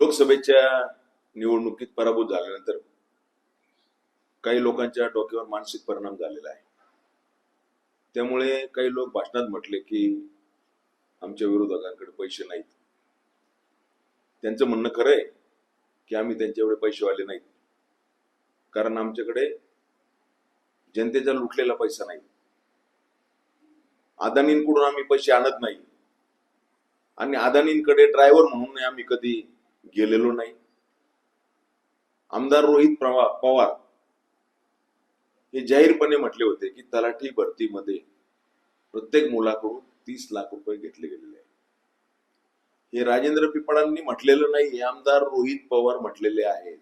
लोकसभेच्या निवडणुकीत पराभूत झाल्यानंतर काही लोकांच्या डोक्यावर मानसिक परिणाम झालेला आहे. त्यामुळे काही लोक भाषणात म्हटले की आमच्या विरोधकांकडे पैसे नाहीत. त्यांचं म्हणणं खरं आहे की आम्ही त्यांच्या एवढे पैसेवाले नाहीत. कारण आमच्याकडे जनतेचा लुटलेला पैसा नाही. अदानींकडून आम्ही पैसे आणत नाही. आणि अदानींकडे ड्रायव्हर म्हणून आम्ही कधी गेलेलो नाही. आमदार रोहित प्रवा- पवार हे जाहीरपणे म्हटले होते की तलाठी भरतीमध्ये प्रत्येक मुलाकडून तीस लाख रुपये घेतले गेलेले आहे हे राजेंद्र पिपळांनी म्हटलेलं नाही हे आमदार रोहित पवार म्हटलेले आहेत.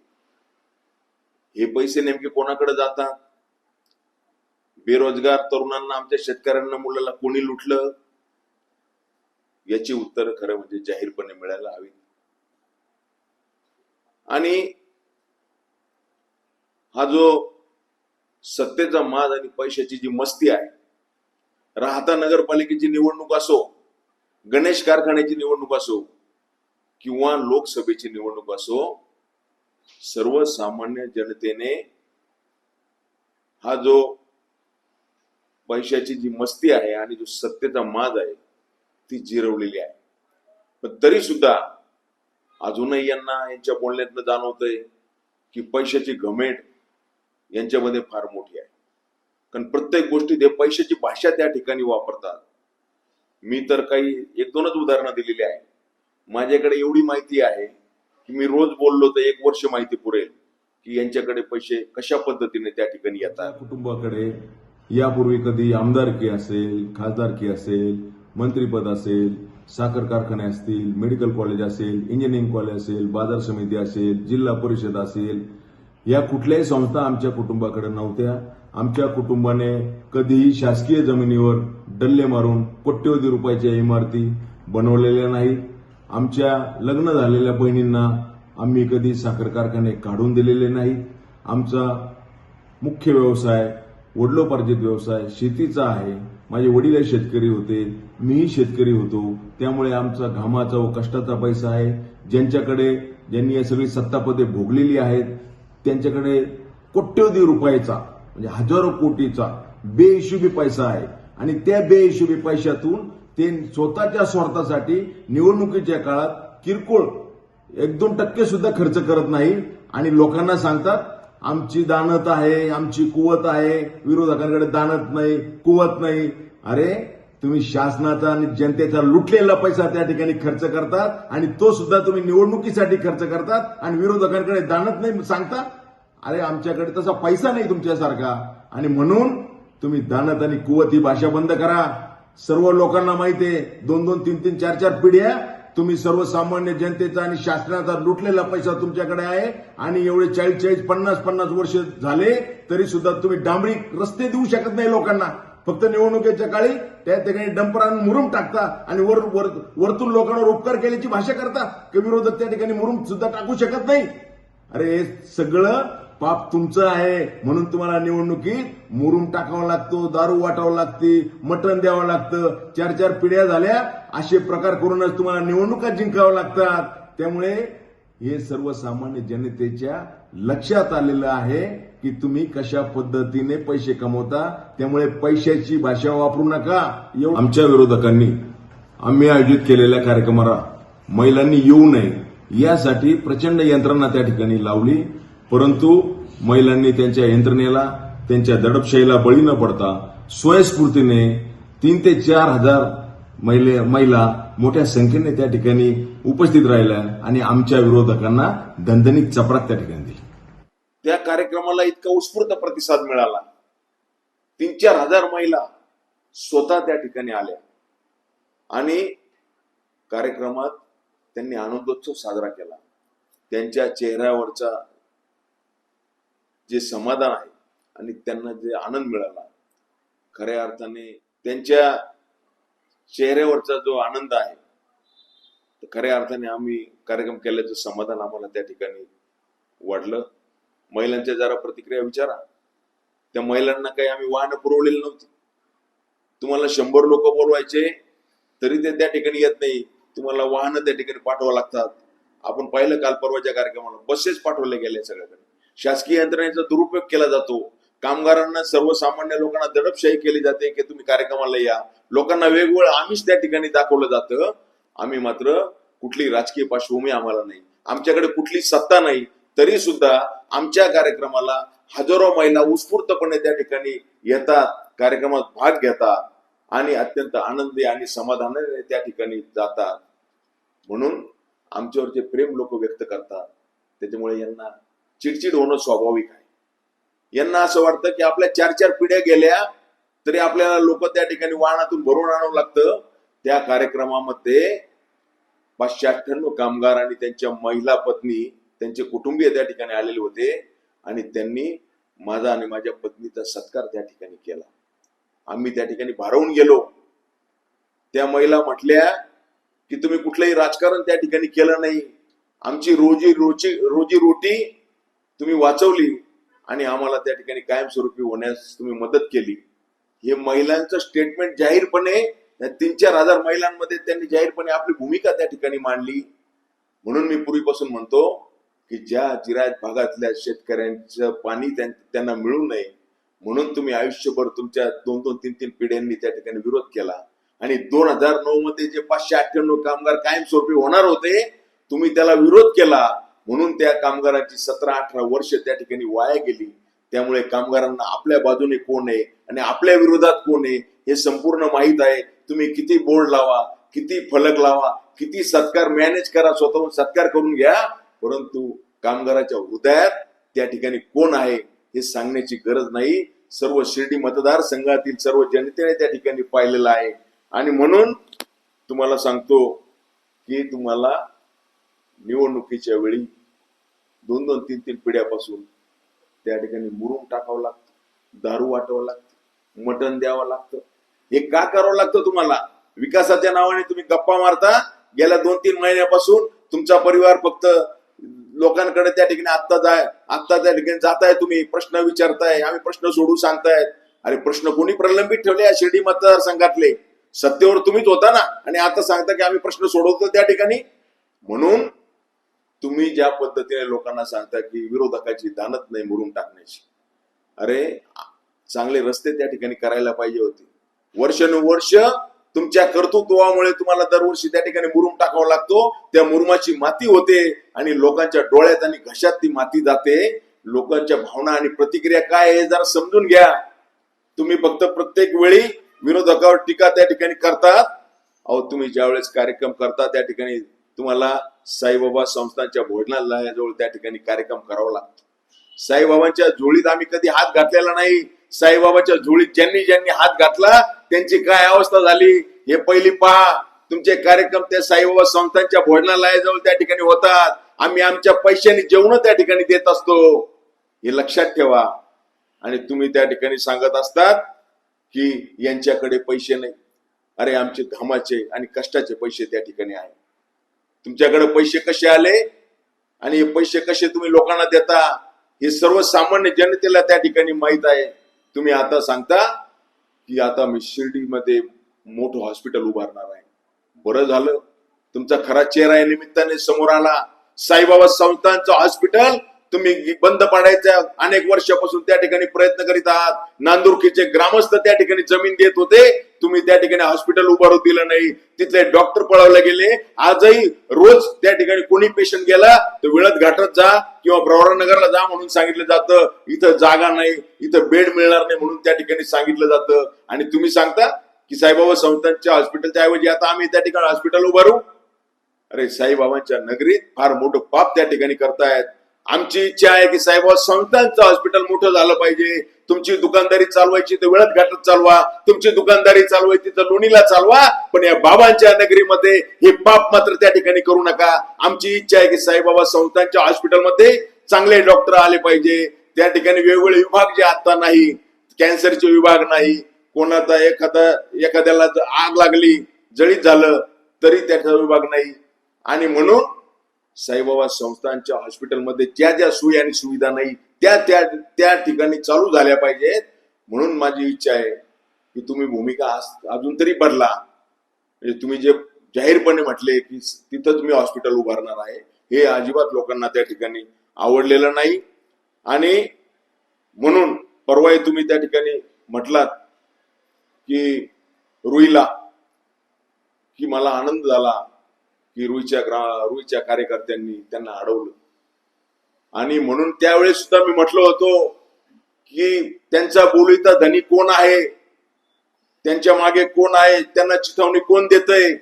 हे पैसे नेमके कोणाकडे जातात? बेरोजगार तरुणांना आमच्या शेतकऱ्यांना मुलाला कोणी लुटलं? याची उत्तर खरं म्हणजे जाहीरपणे मिळायला हवी आणि हा जो सत्तेचा माज आणि पैशाची जी मस्ती आहे राहता नगरपालिकेची निवडणूक असो गणेश कारखान्याची निवडणूक असो किंवा लोकसभेची निवडणूक असो सर्वसामान्य जनतेने हा जो पैशाची जी मस्ती आहे आणि जो सत्तेचा माज आहे ती जिरवलेली आहे. पण तरी सुद्धा अजूनही यांना यांच्या बोलण्यातनं जाणवतंय की पैशाची घमेट यांच्यामध्ये फार मोठी आहे. कारण प्रत्येक गोष्टीत हे पैशाची भाषा त्या ठिकाणी वापरतात. मी तर काही एक दोनच उदाहरणं दिलेली आहे माझ्याकडे एवढी माहिती आहे की मी रोज बोललो तर एक वर्ष माहिती पुरेल की यांच्याकडे पैसे कशा पद्धतीने त्या ठिकाणी येतात. कुटुंबाकडे यापूर्वी कधी आमदारकी असेल खासदारकी असेल मंत्रीपद असेल साखर कारखाने असतील मेडिकल कॉलेज असेल इंजिनिअरिंग कॉलेज असेल बाजार समिती असेल जिल्हा परिषद असेल या कुठल्याही संस्था आमच्या कुटुंबाकडे नव्हत्या. आमच्या कुटुंबाने कधीही शासकीय जमिनीवर डल्ले मारून कोट्यवधी रुपयाच्या इमारती बनवलेल्या नाहीत. आमच्या लग्न झालेल्या बहिणींना आम्ही कधी साखर कारखाने काढून दिलेले नाहीत. आमचा मुख्य व्यवसाय वडिलोपार्जित व्यवसाय शेतीचा आहे. माझे वडील शेतकरी होते. मीही शेतकरी होतो. त्यामुळे आमचा घामाचा व कष्टाचा पैसा आहे. ज्यांच्याकडे ज्यांनी या सगळी सत्तापदे भोगलेली आहेत त्यांच्याकडे कोट्यवधी रुपयाचा म्हणजे हजारो कोटीचा बेहिशोबी पैसा आहे. आणि त्या बेहिशोबी पैशातून ते स्वतःच्या स्वार्थासाठी निवडणुकीच्या काळात किरकोळ एक दोन टक्के सुद्धा खर्च करत नाही. आणि लोकांना सांगतात आमची दानत आहे आमची कुवत आहे. विरोधकांकडे दानत नाही कुवत नाही. अरे तुम्ही शासनाचा आणि जनतेचा लुटलेला पैसा त्या ठिकाणी खर्च करतात आणि तो सुद्धा तुम्ही निवडणुकीसाठी खर्च करतात आणि विरोधकांकडे दानत नाही सांगता? अरे आमच्याकडे तसा पैसा नाही तुमच्यासारखा. आणि म्हणून तुम्ही दानत आणि कुवत ही भाषा बंद करा. सर्व लोकांना माहिती आहे दोन दोन तीन तीन चार चार पिढ्या तुम्ही सर्वसामान्य जनतेचा आणि शासनाचा लुटलेला पैसा तुमच्याकडे आहे आणि एवढे चाळीस चाळीस पन्नास पन्नास वर्ष झाले तरी सुद्धा तुम्ही डांबरी रस्ते देऊ शकत नाही लोकांना. फक्त निवडणुकीच्या काळी त्या ठिकाणी डंपर आणून मुरुम टाकता आणि वर वरतून लोकांवर उपकार केल्याची भाषा करता. की विरोधक त्या ठिकाणी मुरुम सुद्धा टाकू शकत नाही. अरे हे सगळं पाप तुमचं आहे म्हणून तुम्हाला निवडणुकीत मुरुम टाकावा लागतो दारू वाटावं लागते मटण द्यावं लागतं चार चार पिढ्या झाल्या असे प्रकार करूनच तुम्हाला निवडणुका जिंकाव्या लागतात. त्यामुळे हे सर्वसामान्य जनतेच्या लक्षात आलेलं आहे की तुम्ही कशा पद्धतीने पैसे कमवता त्यामुळे पैशाची भाषा वापरू नका. आमच्या विरोधकांनी आम्ही आयोजित केलेल्या कार्यक्रमाला महिलांनी येऊ नये यासाठी प्रचंड यंत्रणा त्या ठिकाणी लावली. परंतु महिलांनी त्यांच्या यंत्रणेला त्यांच्या दडपशाहीला बळी न पडता स्वयंस्फूर्तीने तीन ते चार हजार महिले महिला मोठ्या संख्येने त्या ठिकाणी उपस्थित राहिल्या आणि आमच्या विरोधकांना दणदणीत चपराक त्या ठिकाणी दिली. त्या कार्यक्रमाला इतका उत्स्फूर्त प्रतिसाद मिळाला. तीन चार हजार महिला स्वतः त्या ठिकाणी आल्या. आणि कार्यक्रमात त्यांनी आनंदोत्सव साजरा केला. त्यांच्या चेहऱ्यावरचा जे समाधान आहे आणि त्यांना जे आनंद मिळाला खऱ्या अर्थाने त्यांच्या चेहऱ्यावरचा जो आनंद आहे तर खऱ्या अर्थाने आम्ही कार्यक्रम केल्याचं समाधान आम्हाला त्या ठिकाणी वाटलं. महिलांच्या जरा प्रतिक्रिया विचारा. त्या महिलांना काही आम्ही वाहनं पुरवलेली नव्हती. तुम्हाला शंभर लोक बोलवायचे तरी ते त्या ठिकाणी येत नाही. तुम्हाला वाहनं त्या ठिकाणी पाठवावं लागतात. आपण पाहिलं काल परवाच्या कार्यक्रमाला बसेस पाठवले गेले सगळ्याकडे शासकीय यंत्रणेचा दुरुपयोग केला जातो. कामगारांना सर्वसामान्य लोकांना दडपशाही केली जाते की तुम्ही कार्यक्रमाला या. लोकांना वेगवेगळं आम्हीच त्या ठिकाणी दाखवलं जातं. आम्ही मात्र कुठली राजकीय पार्श्वभूमी आम्हाला नाही. आमच्याकडे कुठली सत्ता नाही. तरी सुद्धा आमच्या कार्यक्रमाला हजारो महिला उत्स्फूर्तपणे त्या ठिकाणी येतात कार्यक्रमात भाग घेतात आणि अत्यंत आनंदी आणि समाधानाने त्या ठिकाणी जातात. म्हणून आमच्यावर जे प्रेम लोक व्यक्त करतात त्याच्यामुळे यांना चिडचिड होणं स्वाभाविक आहे. यांना असं वाटतं की आपल्या चार चार पिढ्या गेल्या तरी आपल्याला लोक त्या ठिकाणी वाहनातून भरून आणावं लागतं. त्या कार्यक्रमामध्ये पाचशे अठ्ठ्याण्णव कामगार आणि त्यांच्या महिला पत्नी त्यांचे कुटुंबीय त्या ठिकाणी आलेले होते आणि त्यांनी माझा आणि माझ्या पत्नीचा सत्कार त्या ठिकाणी केला. आम्ही त्या ठिकाणी भारावून गेलो. त्या महिला म्हटल्या की तुम्ही कुठलंही राजकारण त्या ठिकाणी केलं नाही. आमची रोजी रोजी रोजी रोटी तुम्ही वाचवली आणि आम्हाला त्या ठिकाणी कायमस्वरूपी होण्यास तुम्ही मदत केली. हे महिलांचं स्टेटमेंट जाहीरपणे या तीन चार हजार महिलांमध्ये त्यांनी जाहीरपणे आपली भूमिका त्या ठिकाणी मांडली. म्हणून मी पूर्वीपासून म्हणतो की ज्या जिरायत भागातल्या शेतकऱ्यांचं पाणी त्यांना मिळू नये म्हणून तुम्ही आयुष्यभर तुमच्या दोन दोन तीन तीन पिढ्यांनी त्या ठिकाणी विरोध केला. आणि दोन हजार नऊ मध्ये जे पाचशे अठ्ठ्याण्णव कामगार कायमस्वरूपी होणार होते तुम्ही त्याला विरोध केला. म्हणून त्या कामगारांची सतरा अठरा वर्ष त्या ठिकाणी वाया गेली. त्यामुळे कामगारांना आपल्या बाजूने कोण आहे आणि आपल्या विरोधात कोण आहे हे संपूर्ण माहीत आहे. तुम्ही किती बोर्ड लावा किती फलक लावा किती सत्कार मॅनेज करा स्वतःहून सत्कार करून घ्या. परंतु कामगाराच्या हृदयात त्या ठिकाणी कोण आहे हे सांगण्याची गरज नाही. सर्व शिर्डी मतदारसंघातील सर्व जनतेने त्या ठिकाणी पाहिलेलं आहे. आणि म्हणून तुम्हाला सांगतो की तुम्हाला निवडणुकीच्या वेळी दोन दोन तीन तीन पिढ्यापासून त्या ठिकाणी मुरुम टाकावं लागतं दारू वाटावं लागतं मटण द्यावं लागतं. हे का करावं लागतं तुम्हाला? विकासाच्या नावाने तुम्ही गप्पा मारता गेल्या दोन तीन महिन्यापासून तुमचा परिवार फक्त लोकांकडे त्या ठिकाणी आत्ता जाय आत्ता त्या ठिकाणी जाताय तुम्ही प्रश्न विचारताय आम्ही प्रश्न सोडू सांगतायत. अरे प्रश्न कोणी प्रलंबित ठेवले? या शिर्डी मतदारसंघातले. सत्तेवर तुम्हीच होता ना? आणि आता सांगता की आम्ही प्रश्न सोडवतो त्या ठिकाणी? म्हणून तुम्ही ज्या पद्धतीने लोकांना सांगता की विरोधकाची दानत नाही मुरून टाकण्याची अरे चांगले रस्ते त्या ठिकाणी करायला पाहिजे होते. वर्षानुवर्ष तुमच्या कर्तृत्वामुळे तुम्हाला दरवर्षी त्या ठिकाणी मुरुम टाकावा लागतो त्या मुरुमाची माती होते आणि लोकांच्या डोळ्यात आणि घशात ती माती जाते. लोकांच्या भावना आणि प्रतिक्रिया काय आहे हे जरा समजून घ्या. तुम्ही फक्त प्रत्येक वेळी विरोधकावर टीका त्या ठिकाणी करतात. अहो तुम्ही ज्यावेळेस कार्यक्रम करता त्या ठिकाणी तुम्हाला साईबाबा संस्थांच्या भोजनालयाजवळ त्या ठिकाणी कार्यक्रम करावा लागतो. साईबाबांच्या झोळीत आम्ही कधी हात घातलेला नाही. साईबाबाच्या झोळीत ज्यांनी ज्यांनी हात घातला त्यांची काय अवस्था झाली हे पहिली पहा. तुमचे कार्यक्रम त्या साईबाबा संस्थांच्या भोजनालयाजवळ त्या ठिकाणी होतात. आम्ही आमच्या पैशाने जेवण त्या ठिकाणी देत असतो. हे लक्षात ठेवा. आणि तुम्ही त्या ठिकाणी सांगत असतात की यांच्याकडे पैसे नाही. अरे आमचे घामाचे आणि कष्टाचे पैसे त्या ठिकाणी आहे तुमच्याकडे पैसे कसे आले? आणि हे पैसे कसे तुम्ही लोकांना देता? हे सर्वसामान्य जनतेला त्या ठिकाणी माहीत आहे. तुम्ही आता सांगता की आता मी शिर्डीमध्ये मोठं हॉस्पिटल उभारणार आहे. बरं झालं. तुमचा खरा चेहरा या निमित्ताने समोर आला. साईबाबा संस्थांचं हॉस्पिटल तुम्ही बंद पाडायच्या अनेक वर्षापासून त्या ठिकाणी प्रयत्न करीत आहात. नांदुरकीचे ग्रामस्थ त्या ठिकाणी जमीन देत होते. तुम्ही त्या ठिकाणी हॉस्पिटल उभारू दिलं नाही. तिथले डॉक्टर पळवले गेले. आजही रोज त्या ठिकाणी कोणी पेशंट गेला तर विळत घाटात जा किंवा प्रवरानगरला जा म्हणून सांगितलं जातं. इथं जागा नाही. इथं बेड मिळणार नाही म्हणून त्या ठिकाणी सांगितलं जातं. आणि तुम्ही सांगता की साईबाबा संस्थांच्या हॉस्पिटलच्या ऐवजी आता आम्ही त्या ठिकाणी हॉस्पिटल उभारू? अरे साईबाबांच्या नगरीत फार मोठं पाप त्या ठिकाणी करतायत. आमची इच्छा आहे की साहेब संस्थांचं हॉस्पिटल मोठं झालं पाहिजे. तुमची दुकानदारी चालवायची तर वेळात घाटात चालवा. तुमची दुकानदारी चालवायची तर लोणीला चालवा. पण या बाबांच्या नगरीमध्ये हे पाप मात्र त्या ठिकाणी करू नका. आमची इच्छा आहे की साईबाबा संस्थांच्या हॉस्पिटलमध्ये चांगले डॉक्टर आले पाहिजे. त्या ठिकाणी वेगवेगळे विभाग जे आता नाही कॅन्सरचे विभाग नाही कोणाचा एखादा एखाद्याला आग लागली जळीत झालं तरी त्याचा विभाग नाही. आणि म्हणून साईबाबा संस्थांच्या हॉस्पिटलमध्ये ज्या ज्या सोयी आणि सुविधा नाही त्या त्या त्या ठिकाणी चालू झाल्या पाहिजेत. म्हणून माझी इच्छा आहे की तुम्ही भूमिका अजून तरी बदला. म्हणजे तुम्ही जे जाहीरपणे म्हटले की तिथंच मी हॉस्पिटल उभारणार आहे हे अजिबात लोकांना त्या ठिकाणी आवडलेलं नाही. आणि म्हणून परवाही तुम्ही त्या ठिकाणी म्हटलात की रुईला की मला आनंद झाला. की रुईच्या ग्रा रुईच्या कार्यकर्त्यांनी त्यांना अडवलं. आणि म्हणून त्यावेळेस सुद्धा मी म्हटलं होतो की त्यांचा बोलीचा धनी कोण आहे? त्यांच्या मागे कोण आहे? त्यांना चिथावणी कोण देतय?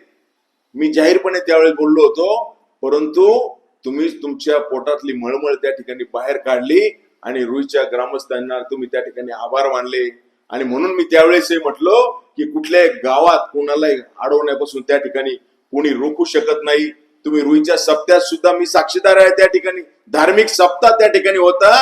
मी जाहीरपणे त्यावेळेस बोललो होतो परंतु तुम्ही तुमच्या पोटातली मळमळ त्या ठिकाणी बाहेर काढली आणि रुईच्या ग्रामस्थांना तुम्ही त्या ठिकाणी आभार मानले. आणि म्हणून मी त्यावेळेस हे म्हटलो की कुठल्याही गावात कोणालाही अडवण्यापासून त्या ठिकाणी कोणी रोखू शकत नाही. तुम्ही रुईच्या सप्त्यात सुद्धा मी साक्षीदार आहे त्या ठिकाणी. धार्मिक सप्ताह त्या ठिकाणी होता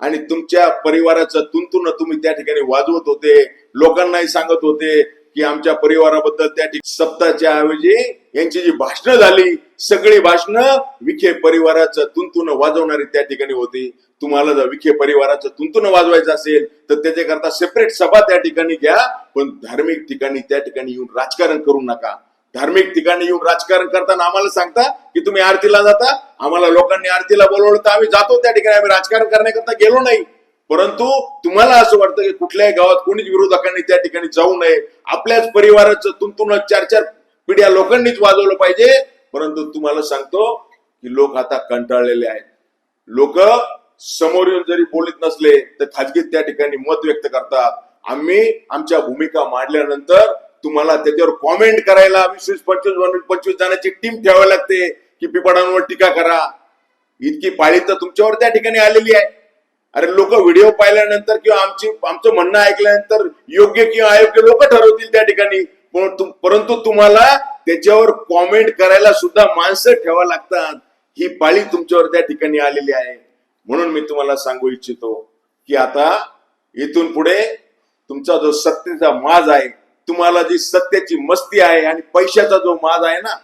आणि तुमच्या परिवाराचं तुंतुन तुम्ही त्या ठिकाणी वाजवत होते. लोकांनाही सांगत होते की आमच्या परिवाराबद्दल त्या ठिकाणी ऐवजी यांची जी भाषणं झाली सगळी भाषणं विखे परिवाराचं तुंतुन वाजवणारी त्या ठिकाणी होती. तुम्हाला जर विखे परिवाराचं तुंतुन वाजवायचं असेल तर त्याच्याकरता सेपरेट सभा त्या ठिकाणी घ्या पण धार्मिक ठिकाणी त्या ठिकाणी येऊन राजकारण करू नका. धार्मिक ठिकाणी येऊन राजकारण करताना आम्हाला सांगता की तुम्ही आरतीला जाता आम्हाला लोकांनी आरतीला बोलवलं तर आम्ही जातो त्या ठिकाणी आम्ही राजकारण करण्याकरता गेलो नाही. परंतु तुम्हाला असं वाटतं की कुठल्याही गावात कोणीच विरोधकांनी त्या ठिकाणी जाऊ नये. आपल्याच परिवाराचं तुमतूनच चार चार पिढ्या लोकांनीच वाजवलं पाहिजे. परंतु तुम्हाला सांगतो की लोक आता कंटाळलेले आहेत. लोक समोर येऊन जरी बोलत नसले तर खाजगीत त्या ठिकाणी मत व्यक्त करतात. आम्ही आमच्या भूमिका मांडल्यानंतर तुम्हाला त्याच्यावर कॉमेंट करायला वीस वीस पंचवीस पंचवीस जणांची टीम ठेवावी लागते की पिपाडांवर टीका करा. इतकी पाळी तर तुमच्यावर त्या ठिकाणी आलेली आहे. अरे लोक व्हिडिओ पाहिल्यानंतर किंवा आमची आमचं म्हणणं ऐकल्यानंतर योग्य किंवा अयोग्य लोक ठरवतील त्या ठिकाणी. पण परंतु तुम्हाला त्याच्यावर कॉमेंट करायला सुद्धा माणसं ठेवा लागतात. ही पाळी तुमच्यावर त्या ठिकाणी आलेली आहे. म्हणून मी तुम्हाला सांगू इच्छितो की आता इथून पुढे तुमचा जो सत्तेचा माज आहे तुम्हाला जी सत्याची मस्ती आहे आणि पैशाचा जो माज आहे ना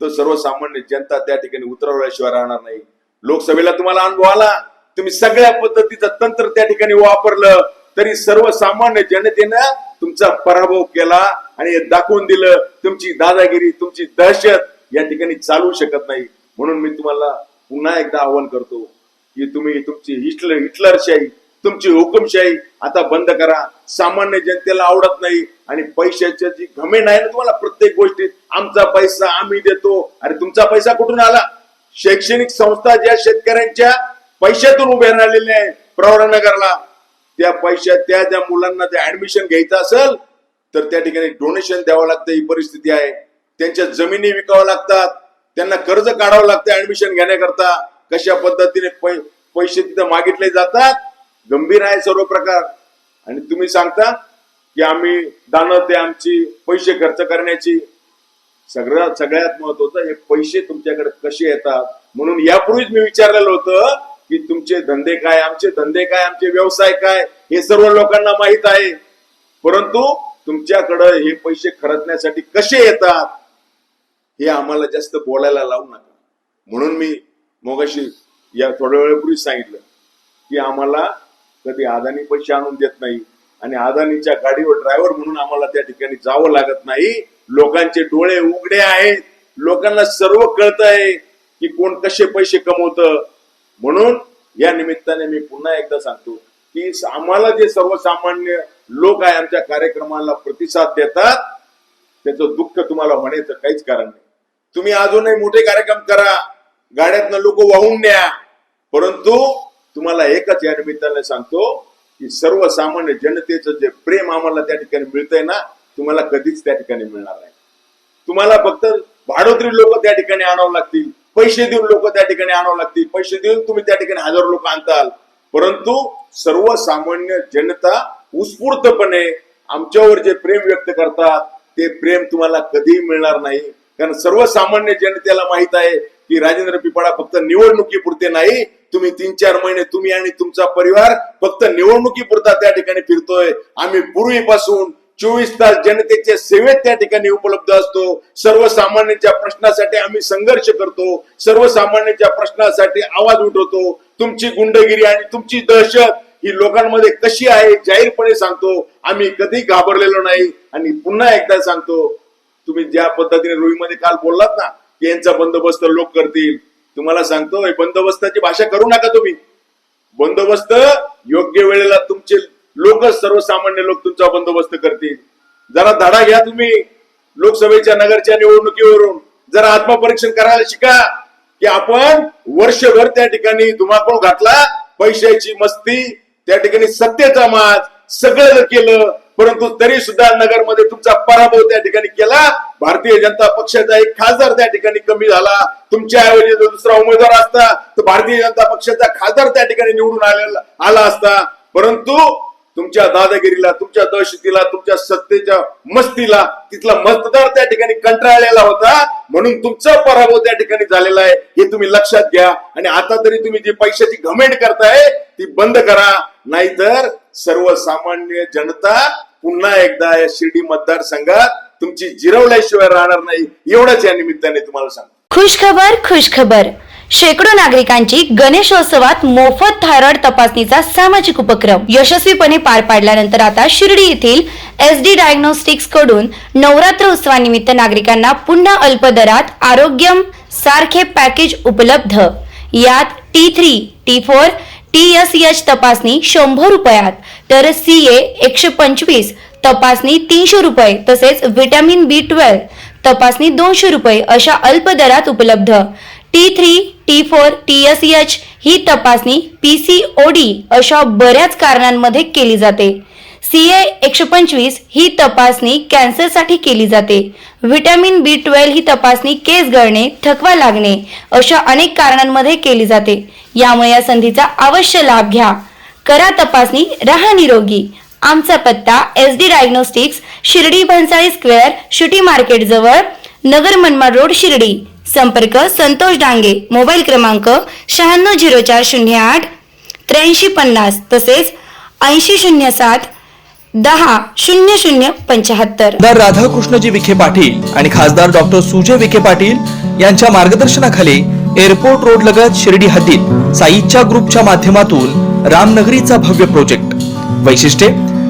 तो सर्वसामान्य जनता त्या ठिकाणी उतरवल्याशिवाय राहणार नाही. लोकसभेला तुम्हाला अनुभव आला तुम्ही सगळ्या पद्धतीचं तंत्र त्या ठिकाणी वापरलं तरी सर्वसामान्य जनतेनं तुमचा पराभव केला आणि दाखवून दिलं तुमची दादागिरी तुमची दहशत या ठिकाणी चालू शकत नाही. म्हणून मी तुम्हाला पुन्हा एकदा आवाहन करतो की तुम्ही तुमची हिटलर हिटलरशाही तुमची हुकुमशाही आता बंद करा. सामान्य जनतेला आवडत नाही आणि पैशाच्या जी घमेंड आहे ना तुम्हाला प्रत्येक गोष्टीत आमचा पैसा आम्ही देतो. अरे तुमचा पैसा कुठून आला? शैक्षणिक संस्था ज्या शेतकऱ्यांच्या पैशातून उभ्या राहिलेल्या आहेत प्रवरानगरला त्या पैशात त्या ज्या मुलांना ते ऍडमिशन घ्यायचं असेल तर त्या ठिकाणी डोनेशन द्यावं लागतं. ही परिस्थिती आहे. त्यांच्या जमिनी विकाव्या लागतात. त्यांना कर्ज काढावं लागतं ऍडमिशन घेण्याकरता. कशा पद्धतीने पै- पैसे तिथं मागितले जातात? गंभीर आहे सर्व प्रकार. आणि तुम्ही सांगता की आम्ही दानं ते आमची पैसे खर्च करण्याची सगळ्यात सगळ्यात महत्वाचं हे पैसे तुमच्याकडे कसे येतात? म्हणून यापूर्वीच मी विचारलेलं होतं की तुमचे धंदे काय आमचे धंदे काय आमचे व्यवसाय काय हे सर्व लोकांना माहीत आहे. परंतु तुमच्याकडं हे पैसे खर्चण्यासाठी कसे येतात? हे आम्हाला जास्त बोलायला लावू नका. म्हणून मी मोगाशी या थोड्या वेळापूर्वी सांगितलं की आम्हाला कधी अदानी पैसे आणून देत नाही आणि अदानीच्या गाडीवर ड्रायव्हर म्हणून आम्हाला त्या ठिकाणी जावं लागत नाही. लोकांचे डोळे उघडे आहेत. लोकांना सर्व कळत आहे की कोण कसे पैसे कमवत. म्हणून या निमित्ताने मी पुन्हा एकदा सांगतो की आम्हाला जे सर्वसामान्य लोक आहे आमच्या कार्यक्रमाला प्रतिसाद देतात त्याचं दुःख तुम्हाला होण्याचं काहीच कारण नाही. तुम्ही अजूनही मोठे कार्यक्रम करा. गाड्यातनं लोक वाहून न्या. परंतु तुम्हाला एकच या निमित्ताने सांगतो की सर्वसामान्य जनतेचं जे प्रेम आम्हाला त्या ठिकाणी मिळतंय ना तुम्हाला कधीच त्या ठिकाणी मिळणार नाही. तुम्हाला फक्त भाडोत्री लोक त्या ठिकाणी आणावं लागतील पैसे देऊन लोक त्या ठिकाणी आणावं लागतील पैसे देऊन तुम्ही त्या ठिकाणी हजारो लोक आणताल. परंतु सर्वसामान्य जनता उत्स्फूर्तपणे आमच्यावर जे प्रेम व्यक्त करतात ते प्रेम तुम्हाला कधीही मिळणार नाही. कारण सर्वसामान्य जनतेला माहीत आहे की राजेंद्र पिपाळा फक्त निवडणुकीपुरते नाही तुम्ही तीन चार महिने तुम्ही आणि तुमचा परिवार फक्त निवडणुकीपुरता त्या ठिकाणी फिरतोय. आम्ही पूर्वीपासून चोवीस तास जनतेच्या सेवेत त्या ठिकाणी उपलब्ध असतो. सर्वसामान्यांच्या प्रश्नासाठी आम्ही संघर्ष करतो. सर्वसामान्यांच्या प्रश्नासाठी आवाज उठवतो. तुमची गुंडगिरी आणि तुमची दहशत ही लोकांमध्ये कशी आहे जाहीरपणे सांगतो. आम्ही कधी घाबरलेलो नाही. आणि पुन्हा एकदा सांगतो तुम्ही ज्या पद्धतीने रुईमध्ये काल बोललात ना की यांचा बंदोबस्त लोक करतील. तुम्हाला सांगतो बंदोबस्ताची भाषा करू नका तुम्ही. बंदोबस्त योग्य वेळेला तुमचे लोक सर्वसामान्य लोक तुमचा बंदोबस्त करतील. जरा धडा घ्या तुम्ही लोकसभेच्या नगरच्या निवडणुकीवरून. जरा आत्मपरीक्षण करायला शिका की आपण वर्षभर त्या ठिकाणी धुमाकूळ घातला पैशाची मस्ती त्या ठिकाणी सत्तेचा माज सगळं केलं परंतु तरी सुद्धा नगरमध्ये तुमचा पराभव त्या ठिकाणी केला भारतीय जनता पक्षाचा एक खासदार त्या ठिकाणी कमी झाला. तुमच्या ऐवजी जर दुसरा उमेदवार असता तर भारतीय जनता पक्षाचा खासदार त्या ठिकाणी निवडून आलेला आला असता. परंतु तुमच्या दादागिरीला तुमच्या दहशतीला तुमच्या सत्तेच्या मस्तीला तिथला मतदार त्या ठिकाणी कंटाळलेला होता. म्हणून तुमचा पराभव त्या ठिकाणी झालेला आहे. हे तुम्ही लक्षात घ्या. आणि आता तरी तुम्ही जी पैशाची घमेंट करताय ती बंद करा. नाहीतर सर्वसामान्य जनता पुन्हा एकदा या शिर्डी मतदारसंघात तुमची जिरवल्याशिवाय राहणार नाही एवढंच या निमित्ताने तुम्हाला सांगतो. खुशखबर खुशखबर. शेकडो नागरिकांची गणेशोत्सवात मोफत थायरॉइड तपासणीचा सामाजिक उपक्रम यशस्वीपणे पार पाडल्यानंतर आता शिर्डी येथील एस डी डायग्नोस्टिक्सकडून नवरात्र उत्सवानिमित्त नागरिकांना पुन्हा अल्प दरात आरोग्यम सारखे पॅकेज उपलब्ध. यात T three T four T S H तपासणी शंभर रुपयात तर सी ए एकशे पंचवीस तपासणी तीनशे रुपये तसेच व्हिटॅमिन बी ट्वेल्व तपासणी दोनशे रुपये अशा अल्प दरात उपलब्ध. T three T four T S H ही तपासणी पी सी ओ डी अशा बऱ्याच कारणांमध्ये केली जाते. सी ए एकशे पंचवीस ही तपासणी कॅन्सरसाठी केली जाते. व्हिटॅमिन बी ट्वेल्व ही तपासणी केस गळणे थकवा लागणे अशा अनेक कारणांमध्ये केली जाते. यामुळे या संधीचा अवश्य लाभ घ्या. करा तपासणी राहा निरोगी. आमचा पत्ता S D diagnostics Shirdi Bhansali square city market जवळ नगर मनमाड रोड शिर्डी. संपर्क संतोष डांगे मोबाईल क्रमांक शहाण्णव झिरो चार शून्य आठ त्र्याऐंशी पन्नास तसेच ऐंशी शून्य सात दहा शून्य शून्य पंच्याहत्तर राधाकृष्णजी विखे पाटील आणि खासदार डॉक्टर सुजय विखे पाटील यांच्या मार्गदर्शनाखाली एअरपोर्ट रोड लगत शिर्डी हद्दीत साईच्या ग्रुपच्या माध्यमातून रामनगरीचा भव्य प्रोजेक्ट. वैशिष्ट्ये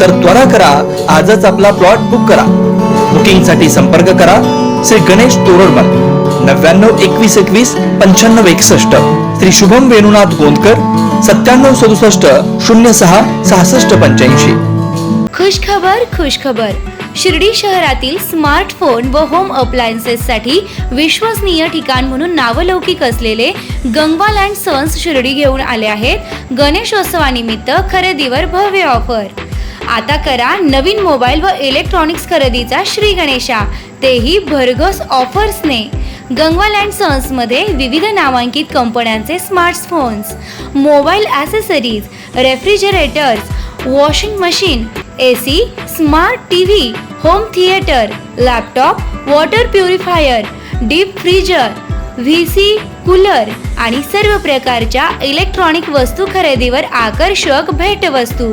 तर त्वरा करा आजच आपला प्लॉट बुक करा. बुकिंगसाठी संपर्क करा. श्री गणेश तोरडमल नव्याण्णव एकवीस एकवीस पंच्याण्णव एकसष्ट. श्री शुभम वेणुनाथ गोंदकर सत्त्याण्णव सदुसष्ट शून्य सहा सहासष्ट पंच्याऐंशी. खूश खबर शिर्डी शहरातील स्मार्टफोन व होम अप्लायन्सेससाठी विश्वसनीय ठिकाण म्हणून नावलौकिक असलेले गंगवाल अँड सन्स शिर्डी घेऊन आले आहेत. गणेशोत्सवानिमित्त खरेदीवर भव्य ऑफर आता करा नवीन मोबाईल व इलेक्ट्रॉनिक्स खरेदीचा श्री गणेशा. तेही भरघोस ऑफर्सने गंगवाल अँड सन्समध्ये विविध नामांकित कंपन्यांचे smartphones mobile accessories refrigerators washing machine A C smart T V home theatre laptop water purifier deep freezer V C cooler आणि सर्व प्रकारच्या इलेक्ट्रॉनिक वस्तू खरेदीवर आकर्षक भेटवस्तू.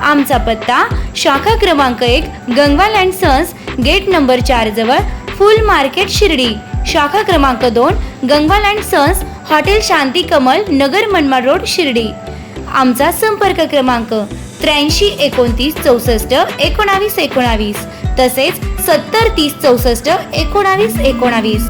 आमचा पत्ता शाखा क्रमांक एक Gangwal and sons gate number चार जवळ फुल मार्केट शिर्डी. शाखा क्रमांक दोन Gangwal and sons hotel Shanti Kamal Nagar Manmad road Shirdi. आमचा संपर्क क्रमांक त्र्याऐंशी एकोणतीस चौसष्ट एकोणावीस एकोणावीस तसेच सत्तर तीस चौसष्ट एकोणावीस एकोणावीस.